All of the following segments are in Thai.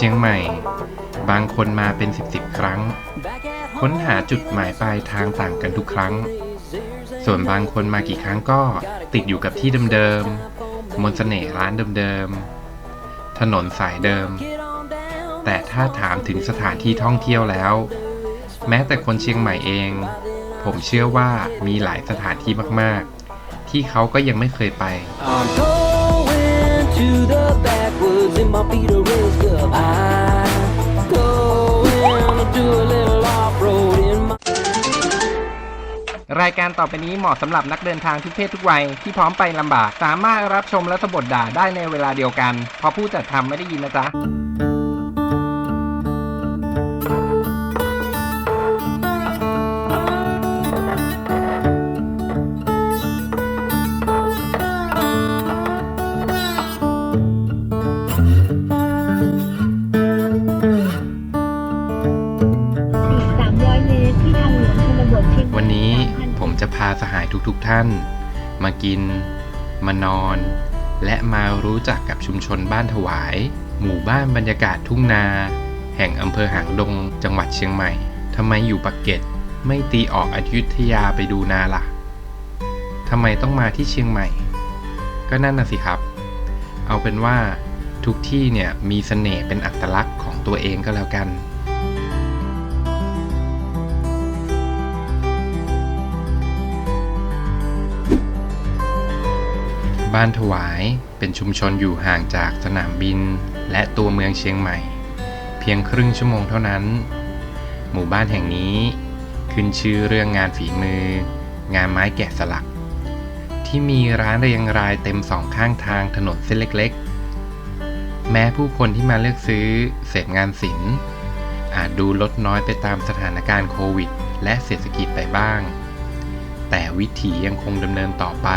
ชียงใหม่ บางคนมาเป็นสิบสิบครั้ง ค้นหาจุดหมายปลายทางต่างกันทุกครั้ง ส่วนบางคนมากี่ครั้งก็ติดอยู่กับที่เดิมๆมนต์เสน่ห์ร้านเดิมๆถนนสายเดิม แต่ถ้าถามถึงสถานที่ท่องเที่ยวแล้ว แม้แต่คนเชียงใหม่เอง ผมเชื่อว่ามีหลายสถานที่มากๆ ที่เขาก็ยังไม่เคยไป I'm going to the in my Peter Rose Club. I'm going to do a little off-road in my รายการต่อไปนี้เหมาะสำหรับนักเดินทางทุกเพศทุกวัยที่พร้อมไปลำบาก สามารถรับชมและสะบดด่าได้ในเวลาเดียวกัน เพราะผู้จัดทำไม่ได้ยินนะจ๊ะ จะพาสหายทุกๆท่าน มากิน มานอน และมารู้จักกับชุมชนบ้านถวาย หมู่บ้านบรรยากาศทุ่งนา แห่งอำเภอหางดง จังหวัดเชียงใหม่ทำไมอยู่ปักเกร็ดไม่ตีออกอยุธยาไปดูนาล่ะทำไมต้องมาที่เชียงใหม่ ก็นั่นน่ะสิครับ เอาเป็นว่าทุกที่เนี่ยมีเสน่ห์เป็นอัตลักษณ์ของตัวเองก็แล้วกัน บ้านถวายเป็นชุมชนอยู่ห่างจากสนามบิน และตัวเมืองเชียงใหม่ เพียงครึ่งชั่วโมงเท่านั้น หมู่บ้านแห่งนี้ ขึ้นชื่อเรื่องงานฝีมือ งานไม้แกะสลัก ที่มีร้านเรียงรายเต็มสองข้างทางถนนเส้นเล็กๆ แม้ผู้คนที่มาเลือกซื้อเสพงานศิลป์อาจดูลดน้อยไปตามสถานการณ์โควิด และเศรษฐกิจไปบ้าง แต่วิถียังคงดำเนินต่อไป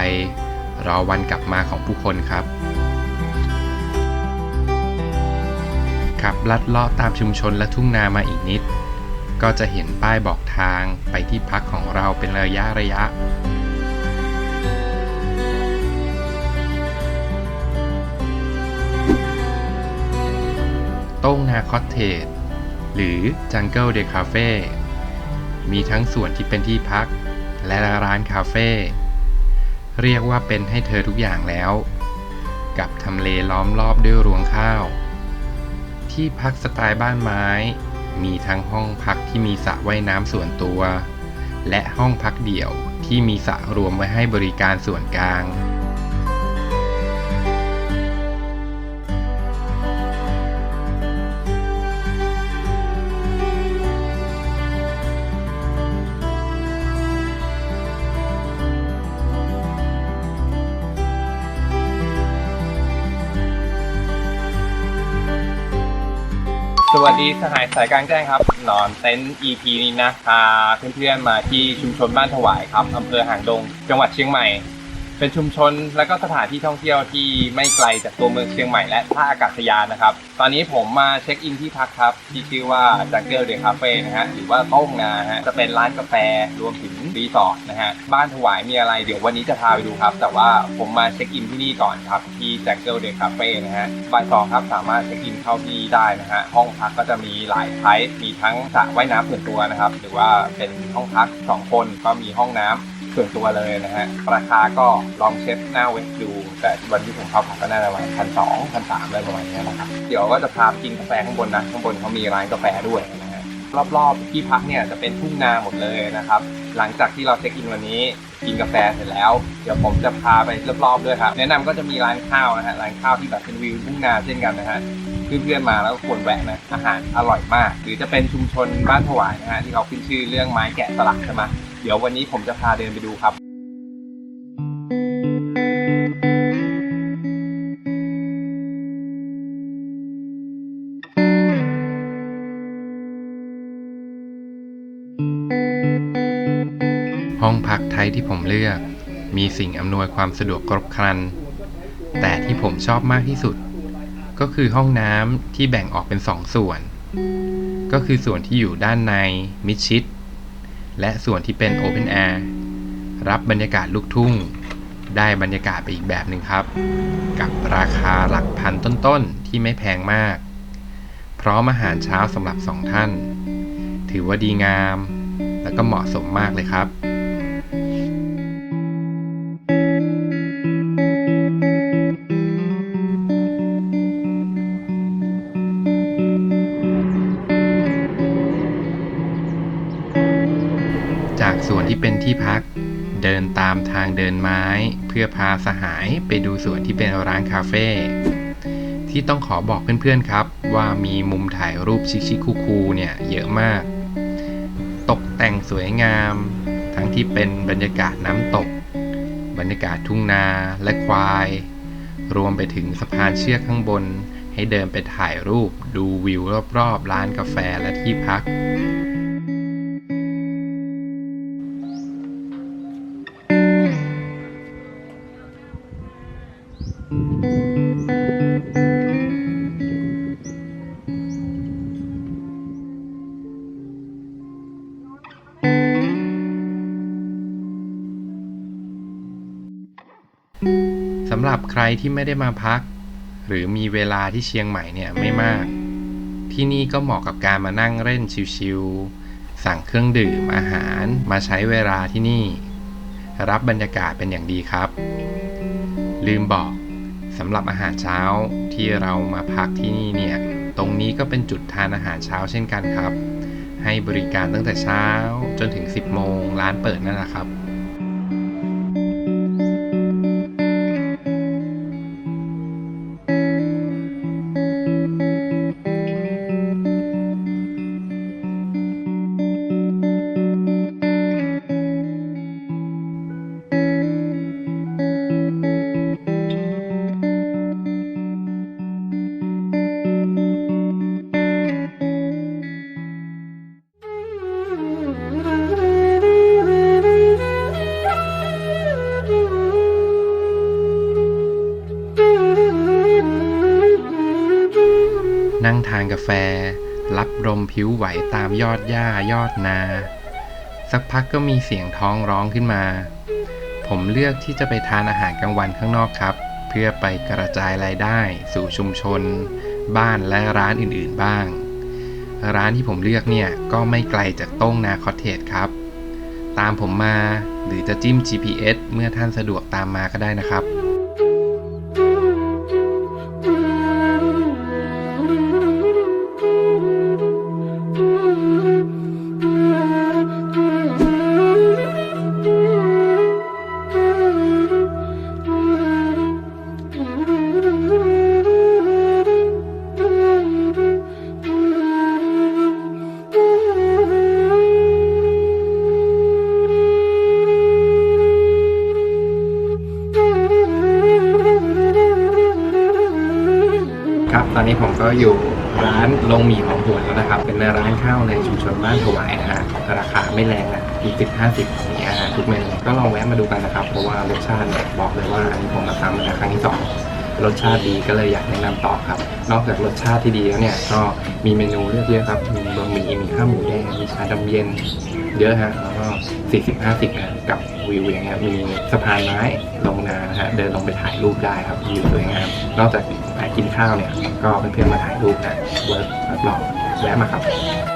รอวันกลับมาของผู้คนครับ ขับลัดเลาะตามชุมชนและทุ่งนามาอีกนิด ก็จะเห็นป้ายบอกทางไปที่พักของเราเป็นระยะระยะโต้งนาคอตเทจหรือ Jungle Day Cafe มีทั้งส่วนที่เป็นที่พัก และร้านคาเฟ่ เรียกว่าเป็นให้เธอทุกอย่างแล้ว กับทำเลล้อมรอบด้วยรวงข้าว ที่พักสไตล์บ้านไม้ มีทั้งห้องพักที่มีสระว่ายน้ำส่วนตัว และห้องพักเดี่ยวที่มีสระรวมไว้ให้บริการส่วนกลาง วัสดีสหายสายกลางแจ้งครับนอนเต็นท์ EP นี้นะพาเพื่อนๆมาที่ชุมชนบ้านถวายครับอำเภอหางดง จังหวัดเชียงใหม่ เป็นชุมชนและก็สถานที่ท่องเที่ยวที่ไม่ไกลจากตัวเมืองเชียงใหม่และท่าอากาศยานนะครับ ตอนนี้ผมมาเช็คอินที่พักครับที่ชื่อว่า Jungle Day Cafe นะฮะหรือว่าโต้งนาฮะจะเป็นร้านกาแฟรวมถึงรีสอร์ทนะฮะบ้านถวายมีอะไรเดี๋ยววันนี้จะพาไปดูครับ แต่ว่าผมมาเช็คอินที่นี่ก่อนครับที่ Jungle Day Cafe นะฮะบ่ายสองครับสามารถเช็คอินเข้าที่ได้นะฮะห้องพักก็จะมีหลายไทป์มีทั้งสระว่ายน้ำส่วนตัวนะครับหรือว่าเป็นห้องพักสองคนก็มีห้องน้ำ ส่วนตัวเลยนะฮะ ราคาก็ลองเช็คหน้าเว็บดู แต่วันที่ผมเข้าพักก็น่าจะประมาณพันสองพันสามอะไรประมาณนี้นะครับ เดี๋ยวก็จะพาไปกินกาแฟข้างบนนะ ข้างบนเขามีร้านกาแฟด้วยนะฮะ รอบๆที่พักเนี่ยจะเป็นทุ่งนาหมดเลยนะครับ หลังจากที่เราเช็คอินวันนี้กินกาแฟเสร็จแล้ว เดี๋ยวผมจะพาไปรอบๆด้วยครับ แนะนำก็จะมีร้านข้าวนะฮะ ร้านข้าวที่แบบเป็นวิวทุ่งนาเช่นกันนะฮะเพื่อนๆมาแล้วก็ควรแวะนะอาหารอร่อยมาก หรือจะเป็นชุมชนบ้านถวายนะฮะที่เขาขึ้นชื่อเรื่องไม้แกะสลักใช่ไหม เดี๋ยววันนี้ผมจะพาเดินไปดูครับ ห้องพักไทยที่ผมเลือก มีสิ่งอำนวยความสะดวกครบครัน แต่ที่ผมชอบมากที่สุด ก็คือห้องน้ำที่แบ่งออกเป็นสองส่วน ก็คือส่วนที่อยู่ด้านในมิดชิด และส่วนที่เป็นโอเพนแอร์รับบรรยากาศลูกทุ่ง ได้บรรยากาศไปอีกแบบหนึ่งครับ กับราคาหลักพันต้นๆ ที่ไม่แพงมาก พร้อมอาหารเช้าสำหรับสองท่าน ถือว่าดีงาม และก็เหมาะสมมากเลยครับ เป็นที่พัก เดินตามทางเดินไม้ เพื่อพาสหายไปดูส่วนที่เป็นร้านคาเฟ่ที่ต้องขอบอกเพื่อนๆครับ ว่ามีมุมถ่ายรูปชิคๆคูลๆเนี่ยเยอะมาก ตกแต่งสวยงาม ทั้งที่เป็นบรรยากาศน้ำตก บรรยากาศทุ่งนาและควาย รวมไปถึงสะพานเชือกข้างบน ให้เดินไปถ่ายรูปดูวิวรอบๆ ร้านกาแฟและที่พัก สำหรับใครที่ไม่ได้มาพัก หรือมีเวลาที่เชียงใหม่เนี่ยไม่มาก ที่นี่ก็เหมาะกับการมานั่งเล่นชิวๆสั่งเครื่องดื่มอาหารมาใช้เวลาที่นี่ รับบรรยากาศเป็นอย่างดีครับ ลืมบอกสำหรับอาหารเช้าที่เรามาพักที่นี่เนี่ยตรงนี้ก็เป็นจุดทานอาหารเช้าเช่นกันครับ ให้บริการตั้งแต่เช้าจนถึง 10 โมงร้านเปิดนั่นแหละครับานกาแฟ รับลมผิวไหวตามยอดหญ้ายอดนา สักพักก็มีเสียงท้องร้องขึ้นมา ผมเลือกที่จะไปทานอาหารกลางวันข้างนอกครับ เพื่อไปกระจายรายได้สู่ชุมชน บ้านและร้านอื่นๆบ้าง ร้านที่ผมเลือกเนี่ยก็ไม่ไกลจากโต้งนาคอเทจครับ ตามผมมาหรือจะจิ้ม GPS เมื่อท่านสะดวกตามมาก็ได้นะครับ ตอนนี้ผมก็อยู่ร้านลงหมี่หอมหวนแล้วนะครับ เป็นร้านข้าวในชุมชนบ้านถวายนะฮะราคาไม่แรงนะมีสิบห้าสิบอย่างเงี้ยฮะทุกเมนูก็ลองแวะมาดูกันนะครับ เพราะว่ารสชาติเนี่ยบอกเลยว่าอันนี้ผมมาทำเป็นครั้งที่สองรสชาติดีก็เลยอยากแนะนำต่อครับ นอกจากรสชาติที่ดีแล้วเนี่ยก็มีเมนูเลือกเยอะครับ มีบะหมี่มีข้าวหมูแดงมีชาดำเย็นเยอะฮะแล้วก็สี่สิบห้าสิบนะกับวิวอย่างเงี้ยมีสะพานไม้ลงนาฮะเดินลงไปถ่ายรูปได้ครับวิวสวยงามนอกจาก กินข้าวเนี่ย ก็เพื่อนๆมาถ่ายรูปนะเวิร์กรับรองแวะมาครับ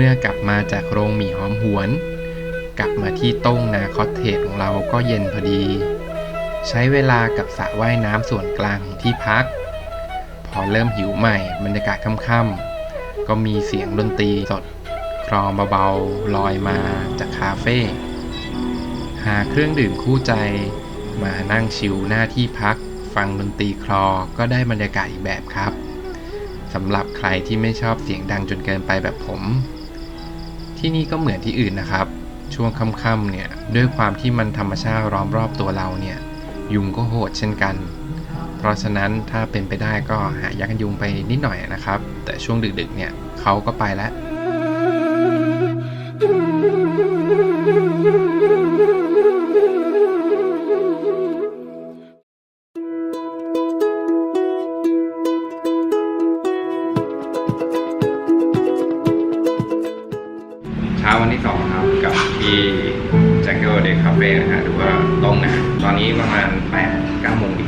เมื่อกลับมาจากโรงหมี่หอมหวน กลับมาที่โต้งนาคอตเทจของเราก็เย็นพอดี ใช้เวลากับสระว่ายน้ำส่วนกลางของที่พัก พอเริ่มหิวใหม่บรรยากาศค่ำๆก็มีเสียงดนตรีสดคลอเบาๆลอยมาจากคาเฟ่หาเครื่องดื่มคู่ใจ มานั่งชิลหน้าที่พัก ฟังดนตรีคลอก็ได้บรรยากาศอีกแบบครับสำหรับใครที่ไม่ชอบเสียงดังจนเกินไปแบบผม ที่นี่ก็เหมือนที่อื่นนะครับ ช่วงค่ำๆเนี่ยด้วยความที่มันธรรมชาติล้อมรอบตัวเราเนี่ยยุงก็โหดเช่นกัน เพราะฉะนั้นถ้าเป็นไปได้ก็หายักษ์กันยุงไปนิดหน่อยนะครับ แต่ช่วงดึกๆเนี่ยเขาก็ไปแล้ว นะตอนนี้ประมาณ8 9โมงดี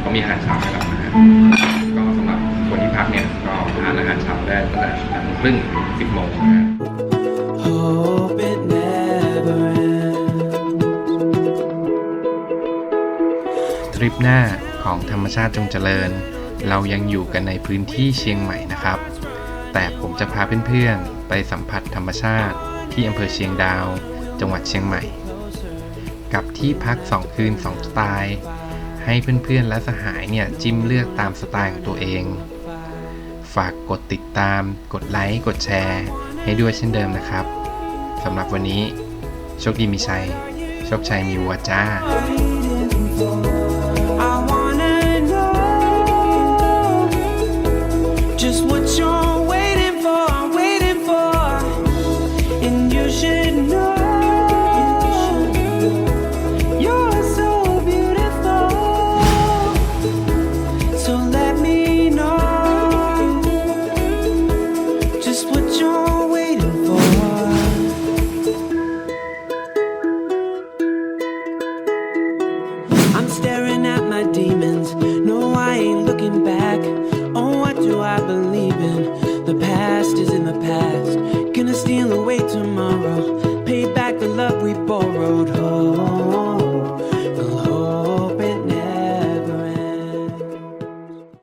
เขามีอาหารเช้าให้เรานะฮะก็สำหรับคนที่พักเนี่ยก็ทานอาหารเช้าได้ตั้งแต่8โมงครึ่งถึง10โมงนะฮะ Hope it never ends. ทริปหน้าของธรรมชาติจงเจริญ เรายังอยู่กันในพื้นที่เชียงใหม่นะครับ แต่ผมจะพาเพื่อนๆ ไปสัมผัสธรรมชาติที่อำเภอเชียงดาว จังหวัดเชียงใหม่ กับที่พัก 2 คืน 2 สไตล์ ให้เพื่อนๆและสหายเนี่ยจิ้มเลือกตามสไตล์ของตัวเอง ฝากกดติดตาม กดไลค์ กดแชร์ ให้ด้วยเช่นเดิมนะครับสำหรับวันนี้ โชคดีมีชัย โชคชัยมีวัวจ้า